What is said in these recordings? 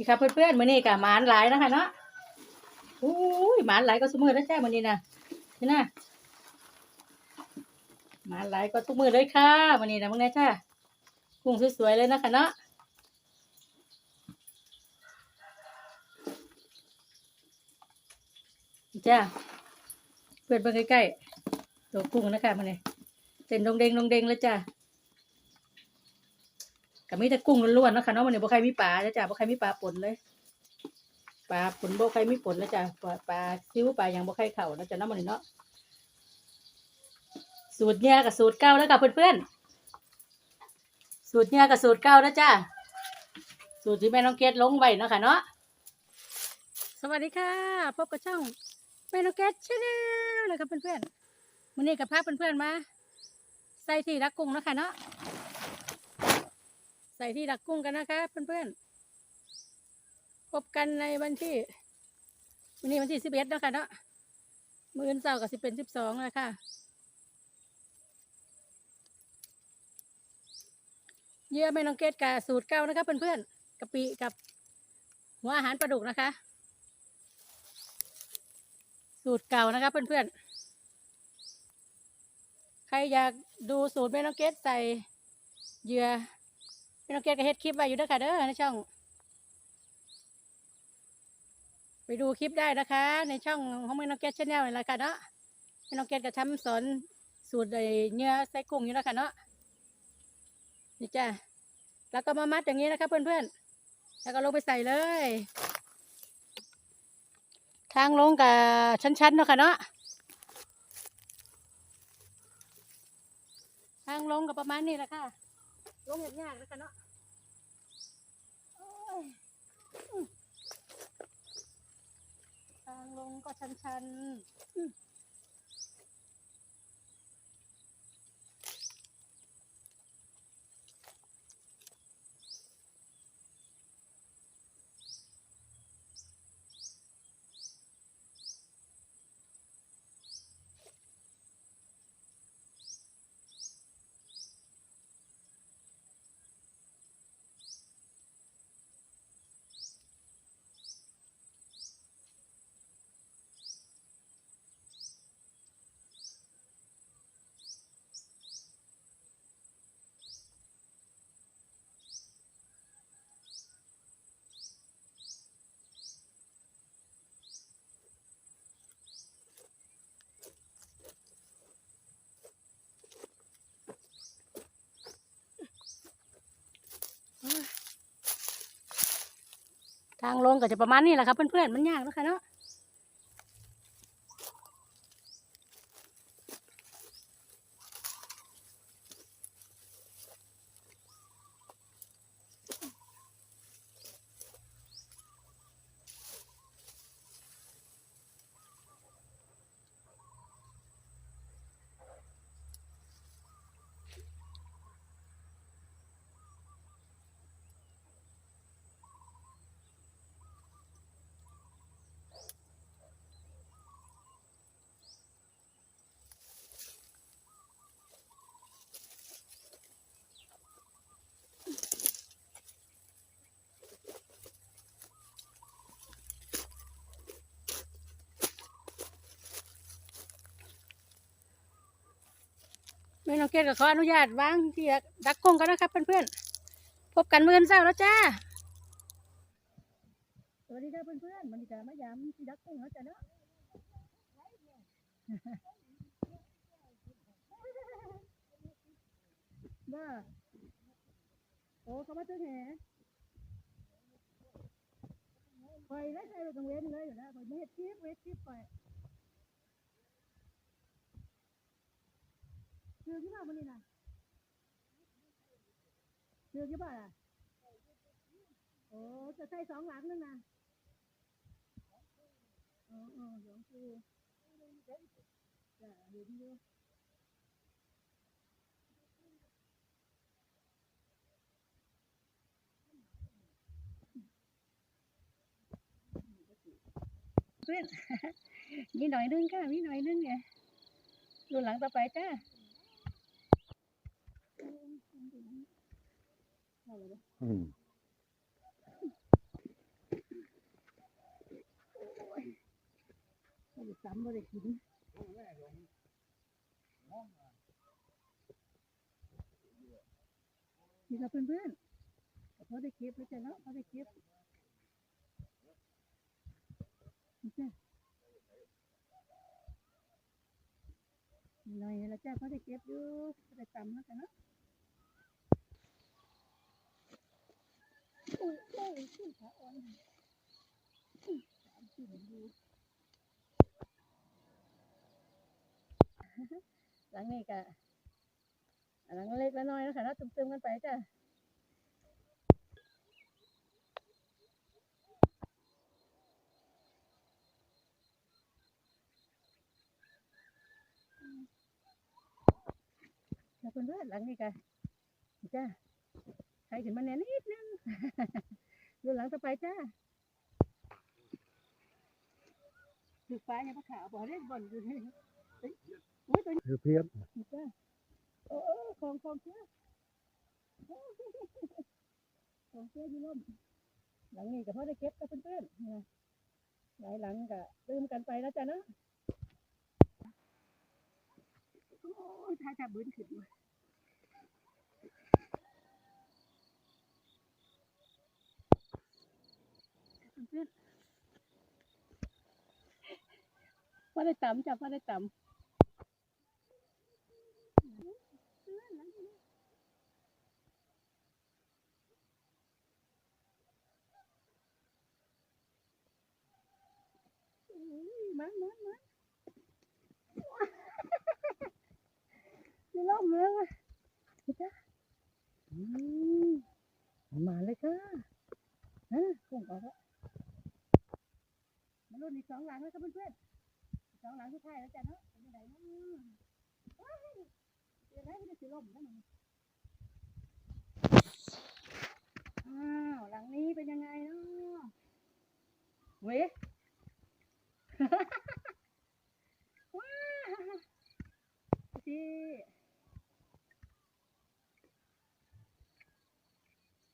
นี่ค่ะเพื่อนๆมื้อนี้ก็หมานหลายนะคะเนาะอุ้ยหมานหลายก็ทุมื้อแล้วจ้ามื้อนี้นะนี่นะหมานหลายก็ทุกมื้อเลยค่ะมื้อนี้นะมื้อนี้จ้ากุ้งสวยๆเลยนะคะเนาะจ้าเพื่อนเบิ่งใกล้ๆตัวกุ้งนะคะมื้อนี้เต้นดงเดงดงเดงแล้วจ้า ก็มีแต่กุ้งล้วนๆเนาะค่ะเนาะมันเนี่ยบ่ใครมีปลาแล้วจ้ะบ่ใครมีปลาปนเลยปลาปนบ่ใครมีป่นแล้วจ้ะปลาปลาซิวปลาหยังบ่ใครเข้าแล้วจ้ะเนาะมันนี่เนาะสูตรเนี่ยกับสูตรเก่าแล้วกับเพื่อนๆสูตรเนี่ยกับสูตรเก่าแล้วจ้ะสูตรที่แม่น้องเกดลงไว้เนาะค่ะเนาะสวัสดีค่ะพบกับช่องแม่น้องเกดชาแนลนะครับเพื่อนๆมื้อนี้กับพาเพื่อนๆมาใส่ที่รักกุ้งนะคะเนาะ ใส่ที่ดักกุ้งกันนะคะเพื่อนๆพบกันในวันที่ วันนี้วันที่สิบเอ็ดแล้วค่ะเนาะมืออนเสาร์กับสิบเป็นสิบสองแล้วค่ะเยื่อไม่น้องเกตกับสูตรเก้านะคะเพื่อนๆกะปิกับหัวอาหารปลาดุกนะคะ สูตรเก่านะคะเพื่อนๆใครอยากดูสูตรแม่น้องเกตใส่เหยื่อ พี่น้องเกดก็เฮ็ดคลิปไว้อยู่เด้อค่ะเด้อในช่อง ไปดูคลิปได้นะคะ ในช่องของพี่น้องเกดชาแนลนี่แหละค่ะเนาะพี่น้องเกดก็ทำสอนสูตรไอ้เนื้อไส้กุ้งอยู่แล้วค่ะเนาะนี่จ้ะแล้วก็มามัดอย่างนี้นะคะเพื่อนๆ แล้วก็ลงไปใส่เลย ทางลงกับชั้นๆเนาะค่ะเนาะ ทางลงกับประมาณนี้แหละค่ะ ลงยากๆแล้วกันเนาะทางลงก็ชันๆ ทางลงก็จะประมาณนี้แหละครับเพื่อนๆมันยากนะคะเนาะ ม่น้องเกดก็ขออนุญาตวางที่ดักกงกันนะครับเพื่อนๆ พบกันเมื่อเช้าแล้วจ้า สวัสดีจ้าเพื่อนๆมันจะมายามที่ดักกงแล้วจ้ะเนาะว่าโอ้เขามาตึ้งแหคอยได้ใช้รถกังเว้นเลยอยู่นะคอยไม่เฮ็ดคลิปเฮ็ดคลิปคอยคือที่บ้านมันนี่นะคือที่บ้านอะโอ้จะใส่สองหลั งนึงนะอ๋ออ๋อสองคือจ้ะเห็นอยู่เพื่อนมีหน่อยนึงค่ะ มีหน่อยนึงเนี่ยรุ่นหลังต่อไปจ้า ซ้ำบราเพื่อนเพื่อนเขาได้เก็บแล้วจ้ะเนาเขาได้เก็บนี่จ้ะหน่อยแล้วจ้ะเขาได้เก็บอยู่ได้ตำแล้วจ้ะเนาะ อุ้ยโอ้ยขึ้นขาอ่อนสามสี่ดูหลังนี้ก็หลังเล็กแล้วน้อยแล้วค่ะนะตึมๆกันไปจ้ะแล้วคุณเพื่อนหลังนี้ก็จ้ะ ใครขึ้นมาแน่นิดนึงดูหลังต่อไปจ้าดูฟ้าเนี่ยพระขาวบอกเล่นบอลอยู่นี่เฮ้ยโอ้ยตัวนี้คือเพียบจ้าโอ้โอ้ของของเชื่อของเชื่ออยู่ร่มหลังนี้ก็พอได้เก็บกับเพื่อนๆนะหลายหลังก็ลืมกันไปแล้วจ้ะเนาะโอ้ยถ้าจะบืนขึ้นมาเพื่อนๆ พอได้ต่ำจ้ะพอได้ต่ำอุ้ยมันมันมันนี่ล่มเลยว่ะจ้ะมาเลยค่ะฮะส่งออกแล้วมาลุ้นอีกสองหลังแล้วครับเพื่อนๆ สองหลังที่ท้ายแล้วจ้ะเนาะเป็นยังไงเนาะว้ายเดี๋ยวนะไม่ได้สิล่มนะมันอ้าวหลังนี้เป็นยังไงเนาะเว้ยว้าวพี่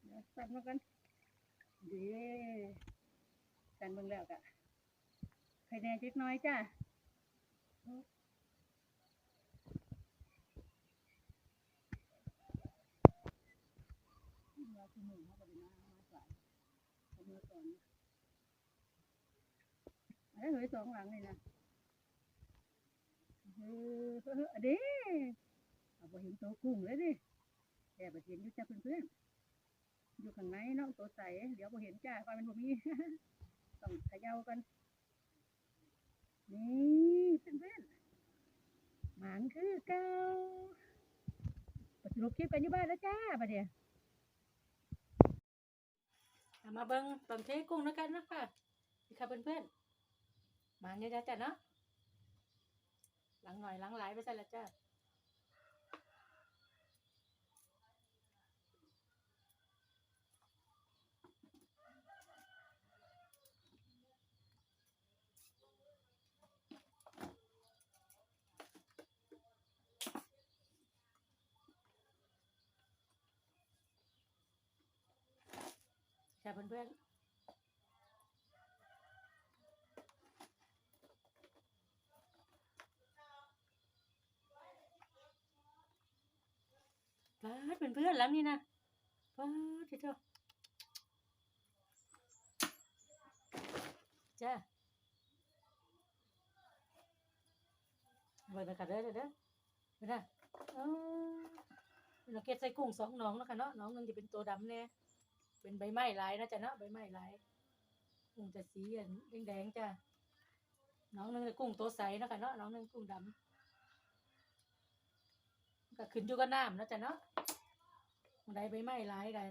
เดี๋ยวสับมากันเดีกันเบิ่งแล้วกะไข่แดงเล็กน้อยจ้ะ เราคือหนึ่งเขาบริมามาสายเอามือก่อนเอ้ยสองหลังเลยนะเออเอเด้เอาไปเห็นตัวกุ้งเลยดิแอบไปเห็นอยู่จ้าเพื่อนๆอยู่ข้างในเนาะตัวใส เดี๋ยวพอเห็นจ้าความเป็นผมมีต้องขย่ากัน นี่เพื่อนๆหมานคือเก่าปฏิรูปคลิปกันอยู่บ้านแล้วจ้าประเดี๋ยวมาเบิ้งตอนเทกุ้งแล้วกันนะคะนี่ค่ะเพื่อนๆหมาเยอะจ้าเนาะหลังหน่อยหลังหลายไปใส่ละจ้า จ้าเพื่อนๆป้าดเป็นเพื่อนแล้วนี่นะป้าดทีเดียวจ้าเบิดนะคะเด้เด้อเด้อเด้อนะเออเราเก็บใส่กุ้งสองน้องแล้วค่ะเนาะน้องหนึงจะเป็นตัวดำแน่ เป็นใบไม้ลายนะจ๊ะเนาะใบไม้ลายกุ้งจะสีอันแดงๆจ้ะน้องหนึงกุ้งตัวใสนะค่ะเนาะน้องหนึงกุ้งดำก็ขึ้นอยู่กับน้ำนะจ๊ะเนาะได้ใบไม้ลายกัน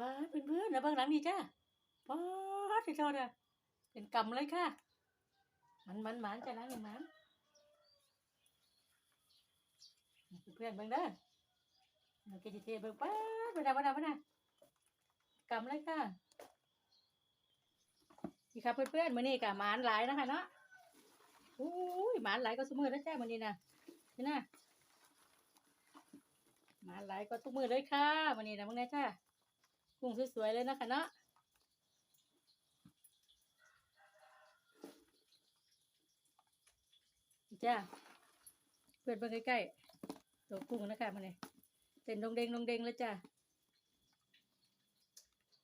ป้าดเพื่อนนะเบื้องหลังนี่จ้าป้าดที่โทษอะเป็นกำเลยค่ะ มันมันมันจ้าล้างหนึ่งมันเพื่อนเบิ่งเด้อมันกิเทเบิ่งป้าดมาดามาดามาดากำเลยค่ะนี่ค่ะเพื่อนๆมื้อนี้ก็หมานหลายนะคะเนาะอุ้ยหมานหลายก็สมือแล้วจ้ามื้อนี้นะนี่นะหมานหลายก็ทุกมือเลยค่ะมื้อนี้นะมึงนะจ้า กุ้งสวยๆเลยนะคะเนาะจ้าเปิดเบิ่งใกล้ๆตัวกุ้งนะคะมันนี่เต้นดงเดงดงเดงแล้วจ้า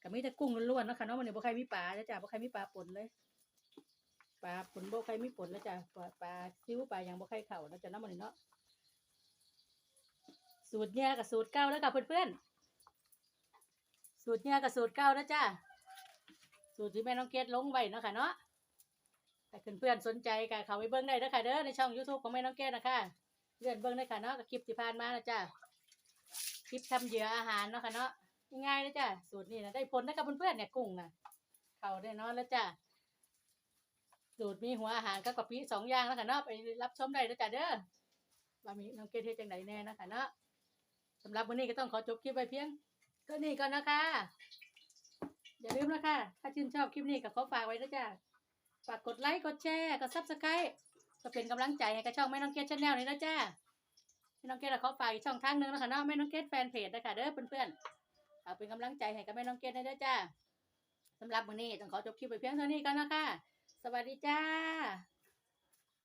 ก็มีแต่กุ้งล้วนๆนะคะเนาะมันนี่ยบ่ใครมีปลาแล้วจ้าบ่ใครมีปลาป่นเลยปลาป่นบ่ใครมีป่นแล้วจ้าปลาปลาซิวปลาอย่างบ่ใครเข่าแล้วจ้าเนาะมันนี่เนาะสูตรเนี้ยกับสูตรเก่าแล้วกับเพื่อนๆ สูตรเนี้ยกับสูตรเก่านะจ้าสูตรที่แม่น้องเกดลงไว้เนาะค่ะเนาะถ้าเพื่อนๆสนใจก็เข้าไปเบิ้งได้เด้อค่ะเด้อในช่อง YouTube ของแม่น้องเกดนะคะเลื่อนเบิ้งได้ค่ะเนาะกับคลิปที่ผ่านมานะจ้าคลิปทำเหยื่ออาหารเนาะค่ะเนาะง่ายๆเลยจ้าสูตรนี้นะได้ผลนะกับเพื่อนๆเนี่ยกุ้งนะเข้าได้เนาะแล้วจ้าสูตรมีหัวอาหารกับกะปิสองอย่างแล้วค่ะเนาะไปรับชมได้นะจ้าเด้อว่ามีน้องเกดเฮ็ดจังไดแน่นะคะเนาะสำหรับวันนี้ก็ต้องขอจบคลิปไปเพียง ก็นี่ก่อนนะคะ อย่าลืมนะคะ ถ้าชื่นชอบคลิปนี้ก็ขอฝากไว้นะจ๊ะฝากกดไลค์ กดแชร์ กดซับสไครต์ก็เป็นกำลังใจให้กับช่องแม่น้องเกดชาแนลนี้นะจ๊ะแม่น้องเกดขอฝากอีกช่องทางหนึ่งนะคะเนาะแม่น้องเกดแฟนเพจนะคะเด้อเพื่อนๆเอาเป็นกำลังใจให้กับแม่น้องเกดนะเด้จ้าสำหรับวันนี้ต้องขอจบคลิปไปเพียงเท่านี้ก่อนนะคะ สวัสดีจ้า